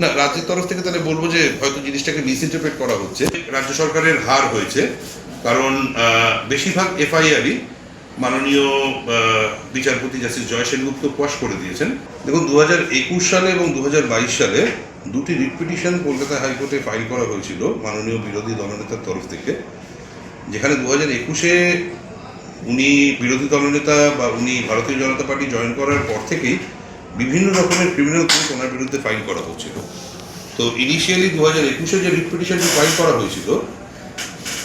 না, রাজ্যের তরফ থেকে তাহলে বলব যে হয়তো জিনিসটাকে মিসইন্টারপ্রেট করা হচ্ছে। রাজ্য সরকারের হার হয়েছে, কারণ বেশিরভাগ এফআইআরই মাননীয় বিচারপতি জাস্টিস জয় সেনগুপ্ত কোয়াশ করে দিয়েছেন। দেখুন দু সালে এবং দু হাজার বাইশ সালে দুটি রিট পিটিশন কলকাতা হাইকোর্টে ফাইল করা হয়েছিল মাননীয় বিরোধী দলনেতার তরফ থেকে, যেখানে দু হাজার একুশে উনি বিরোধী দলনেতা বা উনি ভারতীয় জনতা পার্টি জয়েন করার পর থেকেই বিভিন্ন রকমের ক্রিমিনাল কেস ওনার বিরুদ্ধে ফাইল করা হচ্ছিল। তো ইনিশিয়ালি দু হাজার একুশে যে রিট পিটিশনটি ফাইল করা হয়েছিল,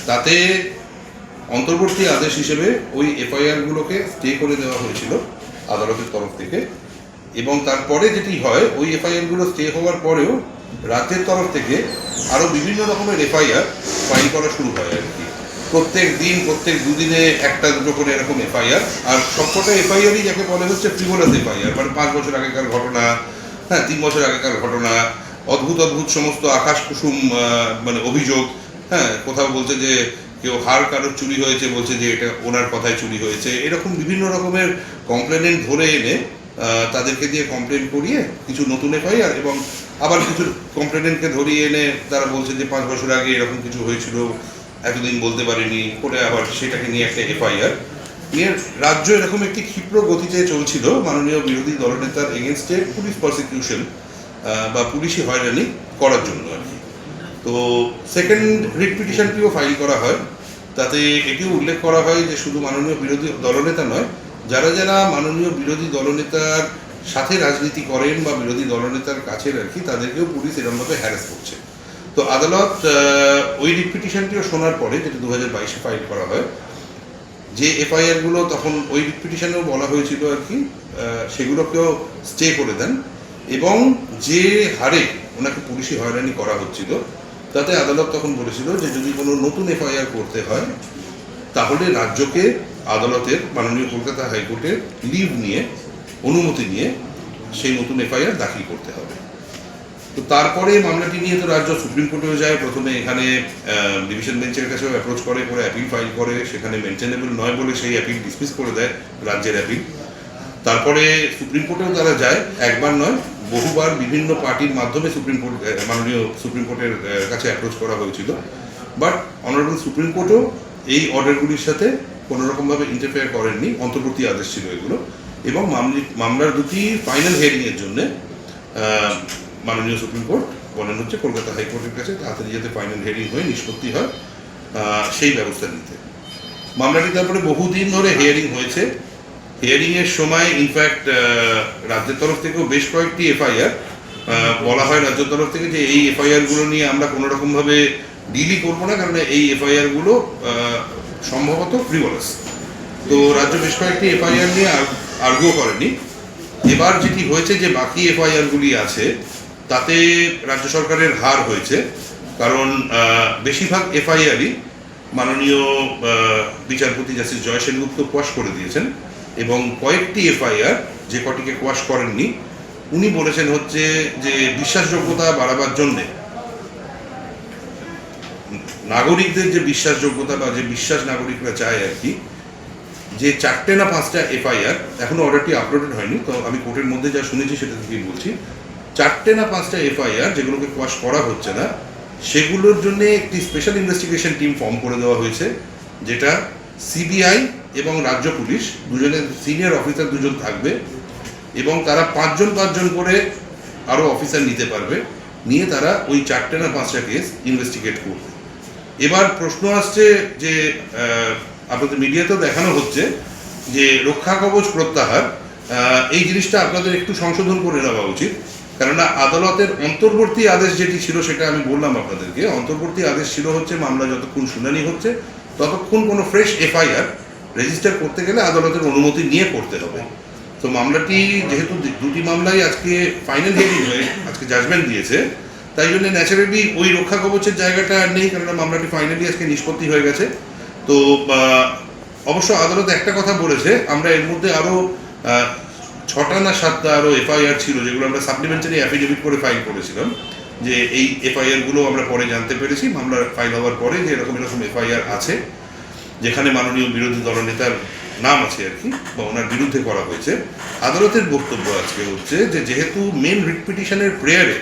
তাতে অন্তর্বর্তী আদেশ হিসেবে ওই এফআইআরগুলোকে স্টে করে দেওয়া হয়েছিল আদালতের তরফ থেকে। এবং তারপরে যেটি হয়, ওই এফআইআরগুলো স্টে হওয়ার পরেও রাজ্যের তরফ থেকে আরও বিভিন্ন রকমের এফআইআর ফাইল করা শুরু হয় আর কি। প্রত্যেক দিন, প্রত্যেক দুদিনে একটা, দুটো করে এরকম এফআইআর আর সবকটা এফআইআরই যাকে বলে হচ্ছে ফ্রিভোলাস এফআইআর মানে পাঁচ বছর আগেকার ঘটনা হ্যাঁ তিন বছর আগেকার ঘটনা, অদ্ভুত অদ্ভুত সমস্ত আকাশ কুসুম মানে অভিযোগ হ্যাঁ কোথাও বলছে যে কেউ হার কারোর চুরি হয়েছে, বলছে যে এটা ওনার কথায় চুরি হয়েছে। এরকম বিভিন্ন রকমের কমপ্লেনেন্ট ধরে এনে তাদেরকে দিয়ে কমপ্লেন করিয়ে কিছু নতুন এফআইআর এবং আবার কিছু কমপ্লেনেন্টকে ধরিয়ে এনে তারা বলছে যে পাঁচ বছর আগে এরকম কিছু হয়েছিল। এতদিন বলতে পারিনি করে আবার সেটাকে নিয়ে একটা এফআইআর। নিয়ে রাজ্য এরকম একটি ক্ষিপ্র গতিতে চলছিল, মাননীয় বিরোধী দলনেতার এগেনস্টে পুলিশ প্রসিকিউশন বা পুলিশি হয়রানি করার জন্য আর কি। তো সেকেন্ড রিট পিটিশনটিও ফাইল করা হয়। তাতে এটিও উল্লেখ করা হয় যে শুধু মাননীয় বিরোধী দলনেতা নয়, যারা যারা মাননীয় বিরোধী দলনেতার সাথে রাজনীতি করেন বা বিরোধী দলনেতার কাছের আর কি, তাদেরকেও পুলিশ এরকমভাবে হ্যারাস করছে। তো আদালত ওই রিট পিটিশনটিও শোনার পরে যেটা দু হাজার বাইশে ফাইল করা হয়, যে এফআইআরগুলো তখন ওই পিটিশনেও বলা হয়েছিল আর কি সেগুলোকেও স্টে করে দেন এবং যে হারে ওনাকে পুলিশি হয়রানি করা হচ্ছিল, তাতে আদালত তখন বলেছিল যে যদি কোনো নতুন এফআইআর করতে হয়, তাহলে রাজ্যকে আদালতের মাননীয় কলকাতা হাইকোর্টের লিভ নিয়ে, অনুমতি নিয়ে সেই নতুন এফআইআর দাখিল করতে হবে। তো তারপরে মামলাটি নিয়ে তো রাজ্য সুপ্রিম কোর্টেও যায়। প্রথমে এখানে ডিভিশন বেঞ্চের কাছেও অ্যাপ্রোচ করে পরে অ্যাপিল ফাইল করে। সেখানে মেনটেনেবল নয় বলে সেই অ্যাপিল ডিসমিস করে দেয় রাজ্যের অ্যাপিল তারপরে সুপ্রিম কোর্টেও তারা যায়, একবার নয়, বহুবার বিভিন্ন পার্টির মাধ্যমে সুপ্রিম কোর্ট মাননীয় সুপ্রিম কোর্টের কাছে অ্যাপ্রোচ করা হয়েছিল। বাট অনারেবল সুপ্রিম কোর্টও এই অর্ডারগুলির সাথে কোনোরকমভাবে ইন্টারফেয়ার করেননি। অন্তর্বর্তী আদেশ ছিল এগুলো। এবং মামলি, মামলার দুটি ফাইনাল হিয়ারিংয়ের জন্য মাননীয় সুপ্রিম কোর্ট বলেন হচ্ছে, কলকাতা হাইকোর্টের কাছে তাড়াতাড়ি যাতে ফাইনাল হিয়ারিং হয়ে, নিষ্পত্তি হয় সেই ব্যবস্থা নিতে। মামলাটি তারপরে বহুদিন ধরে হিয়ারিং হয়েছে। হিয়ারিং এর সময় ইনফ্যাক্ট রাজ্যের তরফ থেকেও বেশ কয়েকটি এফআইআর বলা হয় রাজ্যের তরফ থেকে যে এই এফআইআরগুলো নিয়ে আমরা কোনো রকম ভাবে ডিলই করব না, কারণ এই এফআইআরগুলো সম্ভবত ফ্রিভলাস তো রাজ্য বেশ কয়েকটি এফআইআর নিয়ে আর্গো করেনি। এবার যেটি হয়েছে যে বাকি এফআইআর গুলি আছে তাতে রাজ্য সরকারের হার হয়েছে, কারণ বেশিরভাগ এফআইআরই মাননীয় বিচারপতি জাস্টিস জয় সেনগুপ্ত কোয়াশ করে দিয়েছেন এবং কয়েকটি এফআইআর যে কটিকে কোয়াশ করেননি, উনি বলেছেন হচ্ছে যে বিশ্বাসযোগ্যতা বাড়াবার জন্যে নাগরিকদের যে বিশ্বাসযোগ্যতা বা যে বিশ্বাস নাগরিকরা চায় আর কি, যে চারটে না পাঁচটা এফআইআর এখনও অর্ডারটি আপলোডেড হয়নি, তো আমি কোর্টের মধ্যে যা শুনেছি সেটা থেকেই বলছি। চারটে না পাঁচটা এফআইআর যেগুলোকে কোয়াশ করা হচ্ছে না, সেগুলোর জন্য একটি স্পেশাল ইনভেস্টিগেশন টিম ফর্ম করে দেওয়া হয়েছে, যেটা সিবিআই এবং রাজ্য পুলিশ দুজনের সিনিয়র অফিসার দুজন থাকবে এবং তারা পাঁচজন পাঁচজন করে আরও অফিসার নিতে পারবে, নিয়ে তারা ওই চারটে না পাঁচটা কেস ইনভেস্টিগেট করবে। এবার প্রশ্ন আসছে যে আপনাদের মিডিয়াতেও দেখানো হচ্ছে যে রক্ষা কবচ প্রত্যাহার এই জিনিসটা আপনাদের একটু সংশোধন করে নেওয়া উচিত। কেননা আদালতের অন্তর্বর্তী আদেশ যেটি ছিল সেটা আমি বললাম আপনাদেরকে, অন্তর্বর্তী আদেশ ছিল হচ্ছে মামলা যতক্ষণ শুনানি হচ্ছে, ততক্ষণ কোনো ফ্রেশ এফআইআর রেজিস্টার করতে গেলে আদালতের অনুমতি নিয়ে করতে হবে। তো মামলাটি যেহেতু দুটি মামলাই আজকে ফাইনাল হিয়ারিং হয়ে, আজকে জাজমেন্ট দিয়েছে, তাই জন্য ন্যাচারালি ওই রক্ষা কবচের জায়গাটা আর নেই, কেননা মামলাটি ফাইনালি আজকে নিষ্পত্তি হয়ে গেছে। তো অবশ্য আদালত একটা কথা বলেছে, আমরা এর মধ্যে আরও ছটা না সাতটা আরও এফআইআর ছিল, যেগুলো আমরা সাপ্লিমেন্টারি অ্যাফিডেভিট করে ফাইল করেছিলাম, যে এই এফআইআরগুলো আমরা পরে জানতে পেরেছি, মামলা ফাইল হওয়ার পরে যে এরকম এরকম এফআইআর আছে, যেখানে মাননীয় বিরোধী দলনেতার নাম আছে আর কি, বা ওনার বিরুদ্ধে করা হয়েছে। আদালতের বক্তব্য আজকে হচ্ছে যে, যেহেতু মেন রিট পিটিশনের প্রেয়ারে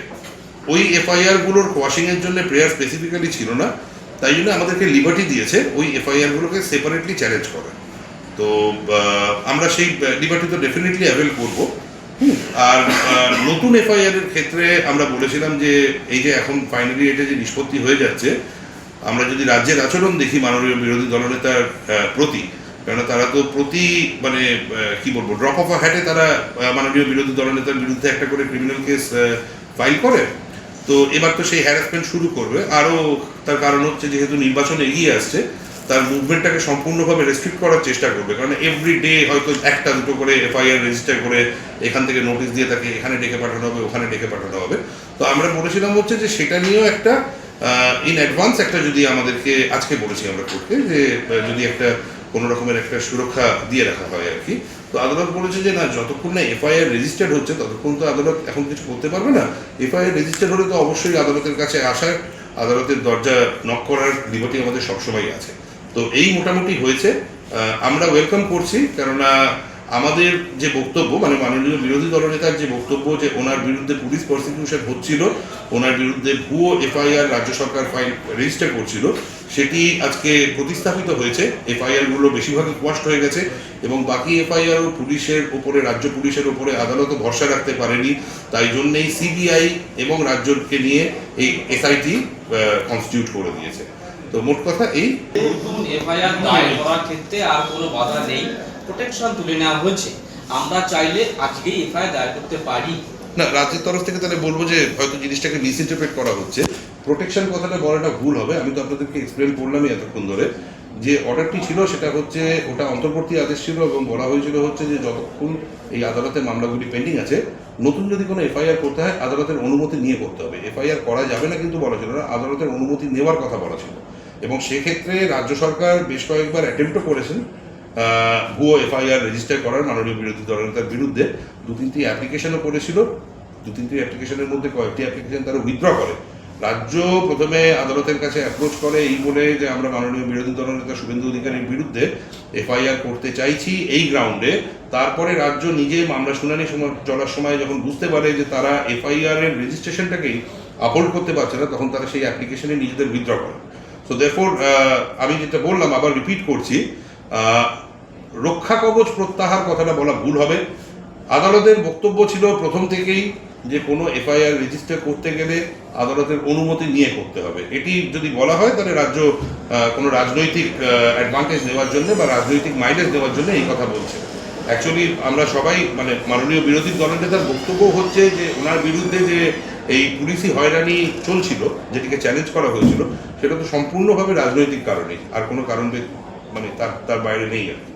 ওই এফআইআরগুলোর কোয়াশিং জন্য প্রেয়ার স্পেসিফিক্যালি ছিল না, তাই জন্য আমাদেরকে লিবার্টি দিয়েছে, ওই এফআইআর গুলোকে সেপারেটলি চ্যালেঞ্জ করার তো আমরা সেই লিবার্টি তো ডেফিনেটলি অ্যাভেল করব। আর নতুন এফআইআর এর ক্ষেত্রে আমরা বলেছিলাম যে, এই যে এখন ফাইনালি এটা যে নিষ্পত্তি হয়ে যাচ্ছে, আমরা যদি রাজ্যের আচরণ দেখি মাননীয় বিরোধী দলনেতার প্রতি কেননা তারা তো প্রতি মানে কি বলব ড্রপ অফ হ্যাটে তারা মাননীয় বিরোধী দলনেতার বিরুদ্ধে একটা করে ক্রিমিনাল কেস ফাইল করে। তো এবার তো সেই হ্যারাসমেন্ট শুরু করবে। আরও তার কারণ হচ্ছে যেহেতু নির্বাচন এগিয়ে আসছে তার মুভমেন্টটাকে সম্পূর্ণভাবে রেস্ট্রিক্ট করার চেষ্টা করবে। কারণ এভরি ডে হয়তো একটা, দুটো করে এফআইআর রেজিস্টার করে এখান থেকে নোটিশ দিয়ে তাকে এখানে ডেকে পাঠানো হবে, ওখানে ডেকে পাঠানো হবে। তো আমরা বলেছিলাম হচ্ছে যে সেটা নিয়েও একটা ইন অ্যাডভান্স একটা যদি আমাদেরকে, আজকে বলেছি আমরা কোর্টকে যে যদি একটা কোনো রকমের একটা সুরক্ষা দিয়ে রাখা হয় আর কি। তো আদালত বলেছে যে না, যতক্ষণ না এফআইআর রেজিস্টার্ড হচ্ছে, ততক্ষণ তো আদালত এখন কিছু করতে পারবে না। এফআইআর রেজিস্টার্ড হলে তো অবশ্যই আদালতের কাছে আসার, আদালতের দরজা নক করার লিবার্টি আমাদের সবসময় আছে। তো এই মোটামুটি হয়েছে। আমরা ওয়েলকাম করছি, কেননা আমাদের যে বক্তব্য মানে মাননীয় বিরোধী দলনেতার যে বক্তব্য যে ওনার বিরুদ্ধে পুলিশ প্রসিকিউশন হচ্ছিল, ওনার বিরুদ্ধে ভুয়ো এফআইআর রাজ্য সরকার ফাইল রেজিস্টার করছিল, সেটি আজকে প্রতিস্থাপিত হয়েছে। এফআইআরগুলো বেশিরভাগই কোয়াস্ট হয়ে গেছে এবং বাকি এফআইআর পুলিশের উপরে, রাজ্য পুলিশের উপরে আদালতও ভরসা রাখতে পারেনি। তাই জন্যেই সিবিআই এবং রাজ্যকে নিয়ে এই এসআইটি কনস্টিটিউট করে দিয়েছে। তো মোট কথা এই নতুন এফআইআর দায়ের করার ক্ষেত্রে আর কোনো বাধা নেই প্রোটেকশন তুলে নেওয়া হয়েছে। আমরা চাইলে আজকেই এফআইআর দায়ের করতে পারি। না রাজ্যের তরফ থেকে তাহলে বলব যে হয়তো জিনিসটাকে মিসইন্টারপ্রেট করা হচ্ছে। প্রোটেকশন কথাটা বলাটা ভুল হবে। আমি তো আপনাদেরকে এক্সপ্লেন করলামই এতক্ষণ ধরে। যে অর্ডারটি ছিল সেটা হচ্ছে ওটা অন্তর্বর্তী আদেশ ছিল এবং বলা হয়েছিল হচ্ছে যে যতক্ষণ এই আদালতে মামলাগুলি পেন্ডিং আছে নতুন যদি কোনো এফআইআর করতে হয় আদালতের অনুমতি নিয়ে করতে হবে। এফআইআর করা যাবে না কিন্তু বলা ছিল না আদালতের অনুমতি নেওয়ার কথা বলা ছিল। এবং সেক্ষেত্রে রাজ্য সরকার বেশ কয়েকবার অ্যাটেম্পটও করেছেন ভুয়ো এফআইআর রেজিস্টার করার, মাননীয় বিরোধী দলনেতার বিরুদ্ধে। দু তিনটি অ্যাপ্লিকেশনও করেছিল। দু তিনটি অ্যাপ্লিকেশনের মধ্যে কয়েকটি অ্যাপ্লিকেশন তারা উইথড্র করে। রাজ্য প্রথমে আদালতের কাছে অ্যাপ্রোচ করে এই বলে যে, আমরা মাননীয় বিরোধী দলনেতা শুভেন্দু অধিকারীর বিরুদ্ধে এফআইআর করতে চাইছি এই গ্রাউন্ডে তারপরে রাজ্য নিজে মামলা শুনানি সময়, চলার সময় যখন বুঝতে পারে যে, তারা এফআইআর এর রেজিস্ট্রেশনটাকেই আপহোল্ড করতে পারছে না, তখন তারা সেই অ্যাপ্লিকেশনে নিজেদের উইথড্র করে। সো দেফোর আমি যেটা বললাম আবার রিপিট করছি আহ, রক্ষা কবচ প্রত্যাহার কথাটা বলা ভুল হবে। আদালতের বক্তব্য ছিল প্রথম থেকেই যে কোনো এফআইআর রেজিস্টার করতে গেলে আদালতের অনুমতি নিয়ে করতে হবে। এটি যদি বলা হয় তাহলে রাজ্য কোনো রাজনৈতিক অ্যাডভান্টেজ নেওয়ার জন্য বা রাজনৈতিক মাইলেজ দেওয়ার জন্য এই কথা বলছে। অ্যাকচুয়ালি আমরা সবাই মানে মাননীয় বিরোধী দলনেতার বক্তব্য হচ্ছে যে ওনার বিরুদ্ধে যে এই পুলিশি হয়রানি চলছিল, যেটিকে চ্যালেঞ্জ করা হয়েছিল, সেটা তো সম্পূর্ণভাবে রাজনৈতিক কারণে আর কোনো কারণ মানে তার তার বাইরে নেই আর